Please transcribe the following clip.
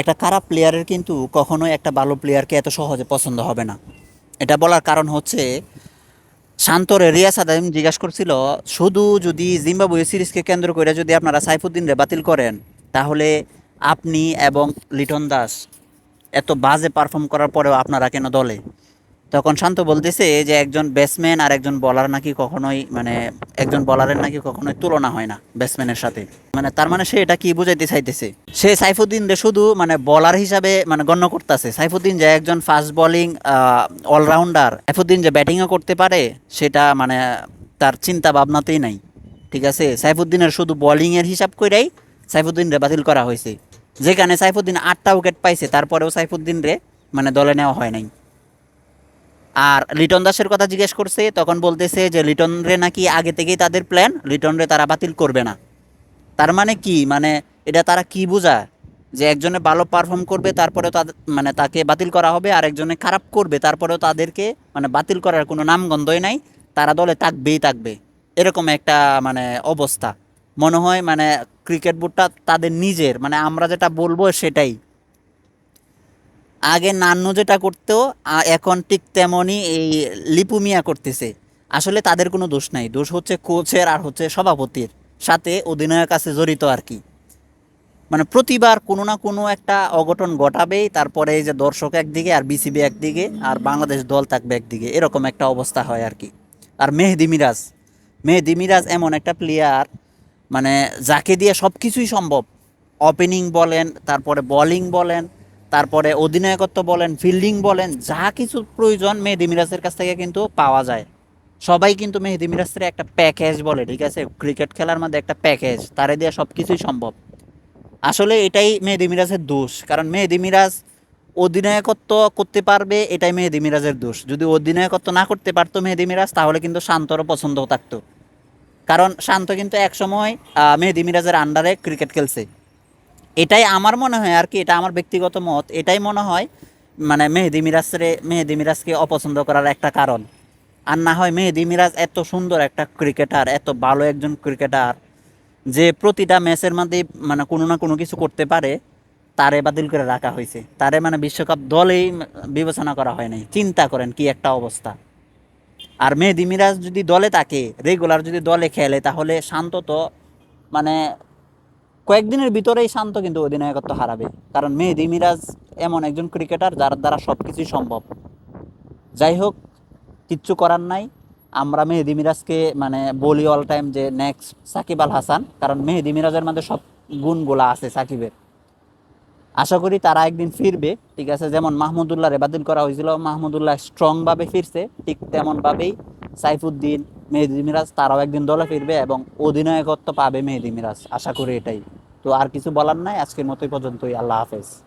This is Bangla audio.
একটা খারাপ প্লেয়ারের কিন্তু কখনোই একটা ভালো প্লেয়ারকে এত সহজে পছন্দ হবে না। এটা বলার কারণ হচ্ছে, শান্তরে রিয়াস আদাম জিজ্ঞাসা করছিল, শুধু যদি জিম্বাবুয়ে সিরিজকে কেন্দ্র করে যদি আপনারা সাইফুদ্দিনরে বাতিল করেন, তাহলে আপনি এবং লিটন দাস এত বাজে পারফর্ম করার পরেও আপনারা কেন দলে? তখন শান্ত বলতেছে যে একজন ব্যাটসম্যান আর একজন বলার নাকি কখনোই মানে একজন বলারের নাকি কখনোই তুলনা হয় না ব্যাটসম্যানের সাথে। মানে তার মানে সে এটা কি বুঝাইতে চাইতেছে? সে সাইফুদ্দিন রে শুধু মানে বলার হিসাবে মানে গণ্য করতেছে। সাইফুদ্দিন যে একজন ফাস্ট বোলিং অলরাউন্ডার সাইফুদ্দিন যে ব্যাটিংও করতে পারে, সেটা মানে তার চিন্তা ভাবনাতেই নাই। ঠিক আছে? সাইফুদ্দিনের শুধু বোলিংয়ের হিসাব করেই সাইফুদ্দিন রে বাতিল করা হয়েছে। যেখানে সাইফুদ্দিন আটটা উইকেট পাইছে, তারপরেও সাইফুদ্দিন রে মানে দলে নেওয়া হয় নাই। আর লিটন দাসের কথা জিজ্ঞেস করছে, তখন বলতেছে যে লিটন রে নাকি আগে থেকেই তাদের প্ল্যান লিটন রে তারা বাতিল করবে না। তার মানে কি? মানে এটা তারা কি বোঝায় যে একজনে ভালো পারফর্ম করবে, তারপরেও তাদের মানে তাকে বাতিল করা হবে, আর একজনে খারাপ করবে, তারপরেও তাদেরকে মানে বাতিল করার কোনো নামগন্ধই নাই, তারা দলে থাকবেই থাকবে। এরকম একটা মানে অবস্থা। মনে হয় মানে ক্রিকেট বোর্ডটা তাদের নিজের মানে আমরা যেটা বলব সেটাই। আগে নান্নু যেটা করতো এখন ঠিক তেমনই এই লিপু মিয়া করতেছে। আসলে তাদের কোনো দোষ নাই। দোষ হচ্ছে কোচের আর হচ্ছে সভাপতির। সাথে অধিনায়ক আছে জড়িত আর কি। মানে প্রতিবার কোনো না কোনো একটা অঘটন ঘটাবেই, তারপরে এই যে দর্শক একদিকে আর বিসিবি একদিকে আর বাংলাদেশ দল থাকবে একদিকে। এরকম একটা অবস্থা হয় আর কি। আর মেহেদি মিরাজ। মেহেদি মিরাজ এমন একটা প্লেয়ার মানে যাকে দিয়ে সব কিছুই সম্ভব। ওপেনিং বলেন, তারপরে বোলিং বলেন তারপরে অধিনায়কত্ব বলেন ফিল্ডিং বলেন, যা কিছু প্রয়োজন মেহেদি মিরাজের কাছ থেকে কিন্তু পাওয়া যায়। সবাই কিন্তু মেহেদি মিরাজের একটা প্যাকেজ বলে, ঠিক আছে? ক্রিকেট খেলার মধ্যে একটা প্যাকেজ তারে দিয়ে সব কিছুই সম্ভব। আসলে এটাই মেহেদি মিরাজের দোষ, কারণ মেহেদি মিরাজ অধিনায়কত্ব করতে পারবে, এটাই মেহেদি মিরাজের দোষ। যদি অধিনায়কত্ব না করতে পারতো মেহেদি মিরাজ, তাহলে কিন্তু শান্তরও পছন্দ থাকতো কারণ শান্ত কিন্তু একসময় মেহেদি মিরাজের আন্ডারে ক্রিকেট খেলছে। এটাই আমার মনে হয় আর কি, এটা আমার ব্যক্তিগত মত, এটাই মনে হয় মানে মেহেদি মিরাজরে, মেহেদি মিরাজকে অপছন্দ করার একটা কারণ। আর না হয় মেহেদি মিরাজ এত সুন্দর একটা ক্রিকেটার, এত ভালো একজন ক্রিকেটার, যে প্রতিটা ম্যাচের মধ্যে মানে কোনো না কোনো কিছু করতে পারে, তারে বাতিল করে রাখা হয়েছে। তারে মানে বিশ্বকাপ দলেই বিবেচনা করা হয় নাই। চিন্তা করেন কি একটা অবস্থা। আর মেহেদি মিরাজ যদি দলে থাকে রেগুলার যদি দলে খেলে, তাহলে শান্ত তো মানে কয়েকদিনের ভিতরেই শান্ত কিন্তু অধিনায়কত্ব হারাবে। কারণ মেহেদি মিরাজ এমন একজন ক্রিকেটার যার দ্বারা সব কিছুই সম্ভব। যাই হোক, কিচ্ছু করার নাই। আমরা মেহেদি মিরাজকে মানে বলি অল টাইম যে নেক্সট সাকিব আল হাসান। কারণ মেহেদি মিরাজের মধ্যে সব গুণগুলা আছে সাকিবের। আশা করি তারা একদিন ফিরবে, ঠিক আছে? যেমন মাহমুদুল্লাহ রে বাতিল করা হয়েছিল মাহমুদুল্লাহ স্ট্রংভাবে ফিরছে, ঠিক তেমনভাবেই সাইফুদ্দিন, মেহেদি মিরাজ তারাও একদিন দলে ফিরবে এবং অধিনায়কত্ব পাবে মেহেদি মিরাজ। আশা করি এটাই। তো আর কিছু বলার নাই, আজকের মতোই পর্যন্তই। আল্লাহ হাফেজ।